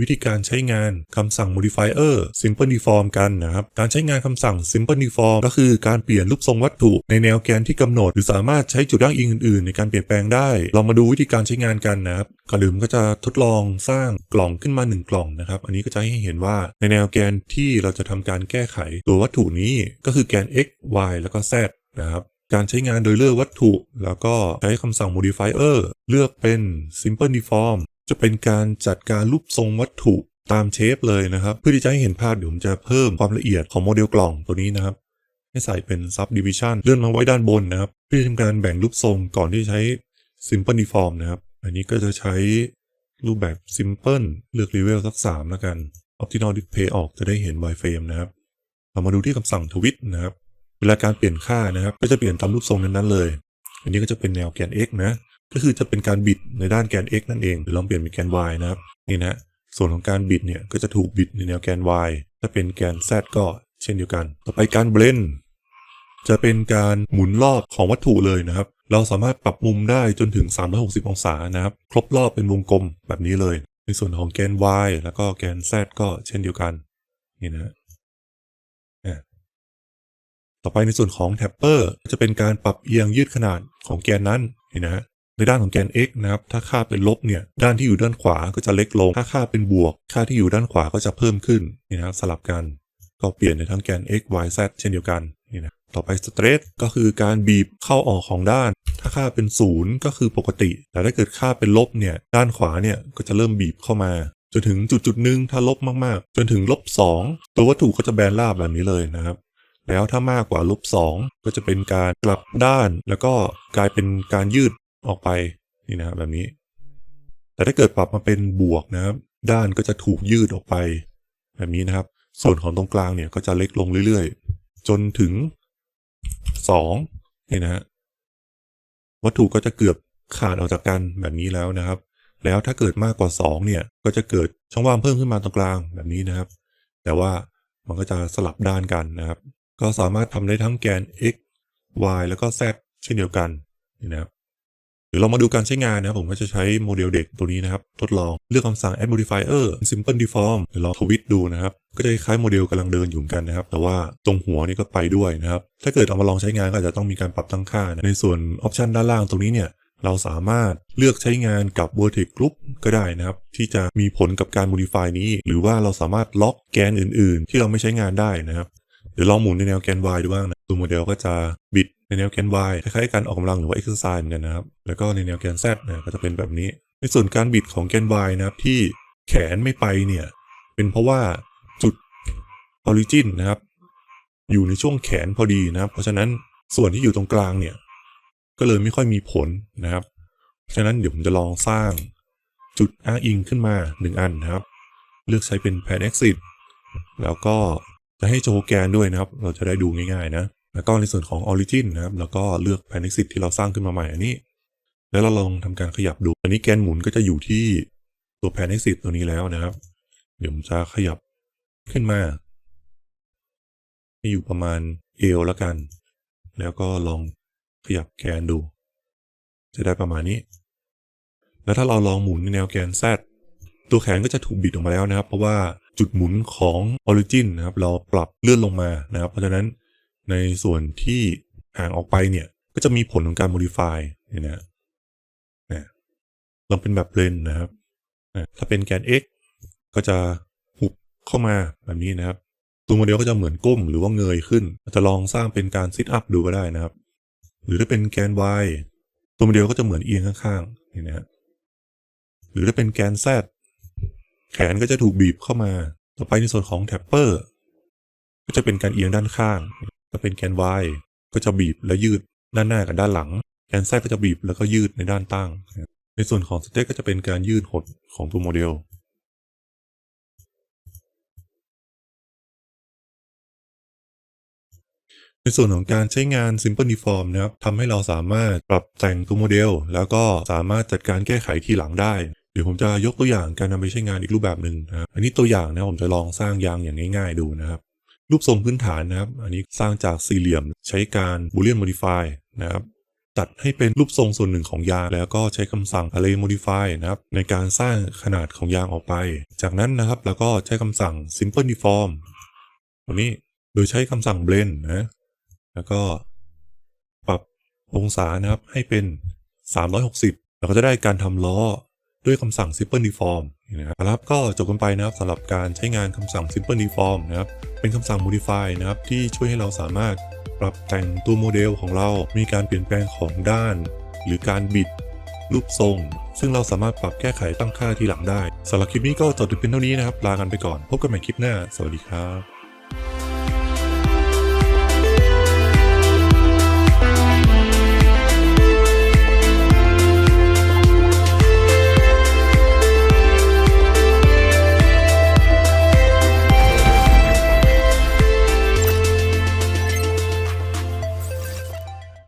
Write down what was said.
วิธีการใช้งานคำสั่ง modifier simple deform กันนะครับ การใช้งานคำสั่ง simple deform ก็คือการเปลี่ยนรูปทรงวัตถุในแนวแกนที่กำหนด หรือสามารถใช้จุดอ้างอิงอื่นๆ ในการเปลี่ยนแปลงได้ เรามาดูวิธีการใช้งานกันนะครับก่อนอื่นก็จะทดลองสร้างกล่องขึ้นมา 1 กล่องนะครับ อันนี้ก็จะให้เห็นว่าในแนวแกนที่เราจะทำการแก้ไขตัววัตถุนี้ก็คือแกน x y แล้วก็ z นะครับการใช้งานโดยเลือกวัตถุ แล้วก็ใช้คำสั่ง modifier เลือกเป็น simple deform จะเป็นการจัดการรูปทรงวัตถุตามเชฟเลยนะครับ เพื่อที่จะให้เห็นภาพเดี๋ยวผมจะเพิ่มความละเอียดของโมเดลกล่องตัวนี้นะครับ ให้ใส่เป็น subdivision เลื่อนมาไว้ด้านบนนะครับ เพื่อทำการแบ่งรูปทรงก่อนที่จะใช้ simple deform นะครับ อันนี้ก็จะใช้รูปแบบ simple เลือก level สัก 3 แล้วกัน optional display ออกจะได้เห็น wireframe นะครับเรามาดูที่คำสั่งทวิตนะครับ เวลาการเปลี่ยนค่านะครับ ก็จะเปลี่ยนตามรูปทรงนั้นๆเลย อันนี้ก็จะเป็นแนวแกน x นะ ก็คือจะเป็นการบิดในด้านแกน x นั่นเองหรือลองเปลี่ยนเป็นแกน y นะครับนี่นะส่วนของการบิดเนี่ยก็จะถูกบิดในแนวแกน y ถ้าเป็นแกน z ก็เช่นเดียวกัน ต่อไปการเบลนจะเป็นการหมุนรอบของวัตถุเลยนะครับ เราสามารถปรับมุมได้จนถึง 360 องศานะครับ ครบรอบเป็นวงกลมแบบนี้เลย ในส่วนของแกน y แล้วก็แกน z ก็เช่นเดียวกันนี่นะต่อไปในส่วนของแท็ปเปอร์จะเป็นการปรับเอียงยืดขนาดของแกนนั้นเห็นนะฮะ ในด้านของแกน x นะครับถ้าค่าเป็นลบเนี่ยด้านที่อยู่ด้านขวาก็จะเล็กลง ถ้าค่าเป็นบวก ค่าที่อยู่ด้านขวาก็จะเพิ่มขึ้นนี่นะครับสลับกันก็เปลี่ยนในทั้งแกน x y z เช่นเดียวกันนี่นะต่อไปสเตรทก็คือการบีบเข้าออกของด้าน ถ้าค่าเป็นศูนย์ก็คือปกติ แต่ถ้าเกิดค่าเป็นลบเนี่ยด้านขวาเนี่ยก็จะเริ่มบีบเข้ามาจนถึงจุดจุดหนึ่งถ้าลบมากๆ จนถึงลบสองตัววัตถุก็จะแบนราบแบบนี้เลยนะครับ แล้วถ้ามากกว่าลบสองก็จะเป็นการกลับด้าน แล้วก็กลายเป็นการยืด ออกไปนี่นะครับแบบนี้ แต่ถ้าเกิดปรับมาเป็นบวกนะครับ ด้านก็จะถูกยืดออกไป แบบนี้นะครับ ส่วนของตรงกลางเนี่ยก็จะเล็กลงเรื่อยๆ จนถึงสองนี่นะฮะวัตถุก็จะเกือบขาดออกจากกันแบบนี้แล้วนะครับ แล้วถ้าเกิดมากกว่าสองเนี่ย ก็จะเกิดช่องว่างเพิ่มขึ้นมาตรงกลางแบบนี้นะครับ แต่ว่ามันก็จะสลับด้านกันนะครับ ก็สามารถทำได้ทั้งแกน x y แล้วก็ z เช่นเดียวกันนี่นะครับ เดี๋ยวเรามาดูการใช้งานนะครับผมก็จะใช้โมเดลเด็กตัวนี้นะครับ ทดลองเลือกคำสั่ง add modifier simple deform เดี๋ยวเราทวิตดูนะครับ ก็จะคล้ายโมเดลกำลังเดินอยู่กันนะครับ แต่ว่าตรงหัวนี่ก็ไปด้วยนะครับ ถ้าเกิดเอามาลองใช้งานก็อาจจะต้องมีการปรับตั้งค่านะในส่วนออปชันด้านล่างตรงนี้เนี่ยเราสามารถเลือกใช้งานกับ vertex group ก็ได้นะครับ ที่จะมีผลกับการ modify นี้ หรือว่าเราสามารถล็อกแกนอื่น ๆ ที่เราไม่ใช้งานได้นะครับเดี๋ยวลองหมุนในแนวแกน y ดูบ้างนะ ตัวโมเดลก็จะบิดในแนวแกน y คล้ายๆการออกกำลังหรือว่า exercise เหมือนกันนะครับ แล้วก็ในแนวแกน z นะก็จะเป็นแบบนี้ ในส่วนการบิดของแกน y นะครับที่แขนไม่ไปเนี่ย เป็นเพราะว่าจุด origin นะครับ อยู่ในช่วงแขนพอดีนะครับ เพราะฉะนั้นส่วนที่อยู่ตรงกลางเนี่ย ก็เลยไม่ค่อยมีผลนะครับเพราะฉะนั้นเดี๋ยวผมจะลองสร้างจุดอ้างอิงขึ้นมาหนึ่งอันนะครับ เลือกใช้เป็น pan exit แล้วก็จะให้โชว์แกนด้วยนะครับ เราจะได้ดูง่ายๆนะ แล้วก็ในส่วนของ origin นะครับ แล้วก็เลือก pan exit ที่เราสร้างขึ้นมาใหม่อันนี้ แล้วเราลองทำการขยับดู อันนี้แกนหมุนก็จะอยู่ที่ตัว pan exit ตัวนี้แล้วนะครับ เดี๋ยวผมจะขยับขึ้นมาให้อยู่ประมาณเอวแล้วกัน แล้วก็ลองขยับแกนดู จะได้ประมาณนี้ แล้วถ้าเราลองหมุนในแนวแกน Z ตัวแขนก็จะถูกบิดออกมาแล้วนะครับ เพราะว่าจุดหมุนของ Origin นะครับ เราปรับเลื่อนลงมานะครับ เพราะฉะนั้น ในส่วนที่ห่างออกไปเนี่ย ก็จะมีผลของการ modify เนี่ยนะนะลองเป็นแบบเลนนะครับนะถ้าเป็นแกน X ก็จะหุบเข้ามาแบบนี้นะครับ ตัวโมเดลก็จะเหมือนก้มหรือว่าเงยขึ้นอาจจะลองสร้างเป็นการซิทอัพดูก็ได้นะครับ หรือถ้าเป็นแกน y ตัวโมเดลก็จะเหมือนเอียงข้างๆนี่นะฮะหรือถ้าเป็นแกน z แขนก็จะถูกบีบเข้ามา ต่อไปในส่วนของแท็ปเปอร์ก็จะเป็นการเอียงด้านข้าง ถ้าเป็นแกน y ก็จะบีบและยืดด้านหน้ากับด้านหลัง แกน z ก็จะบีบแล้วก็ยืดในด้านตั้ง ในส่วนของสเต็กก็จะเป็นการยืดหดของตัวโมเดล ในส่วนของการใช้งาน Simple Deform นะครับทำให้เราสามารถปรับแต่งตัวโมเดล แล้วก็สามารถจัดการแก้ไขทีหลังได้เดี๋ยวผมจะยกตัวอย่างการนำไปใช้งานอีกรูปแบบหนึ่งนะครับ อันนี้ตัวอย่างนะผมจะลองสร้างยางอย่างง่าย ๆ ดูนะครับ รูปทรงพื้นฐานนะครับ อันนี้สร้างจากสี่เหลี่ยมใช้การ Boolean Modify นะครับ ตัดให้เป็นรูปทรงส่วนหนึ่งของยาง แล้วก็ใช้คำสั่ง array modify นะครับ ในการสร้างขนาดของยางออกไป จากนั้นนะครับเราก็ใช้คำสั่ง simple deform ตัวนี้โดยใช้คำสั่ง blend นะ แล้วก็ปรับองศานะครับให้เป็น 360 เราก็จะได้การทำล้อ ด้วยคำสั่ง simple deform นี่นะครับ ก็จบกันไปนะครับสำหรับการใช้งานคำสั่ง simple deform นะครับ เป็นคำสั่ง modify นะครับ ที่ช่วยให้เราสามารถปรับแต่งตัวโมเดลของเรา มีการเปลี่ยนแปลงของด้าน หรือการบิดรูปทรง ซึ่งเราสามารถปรับแก้ไขตั้งค่าที่หลังได้สำหรับคลิปนี้ก็จบถึงเพียงเท่านี้นะครับ ลากันไปก่อน พบกันใหม่คลิปหน้า สวัสดีครับ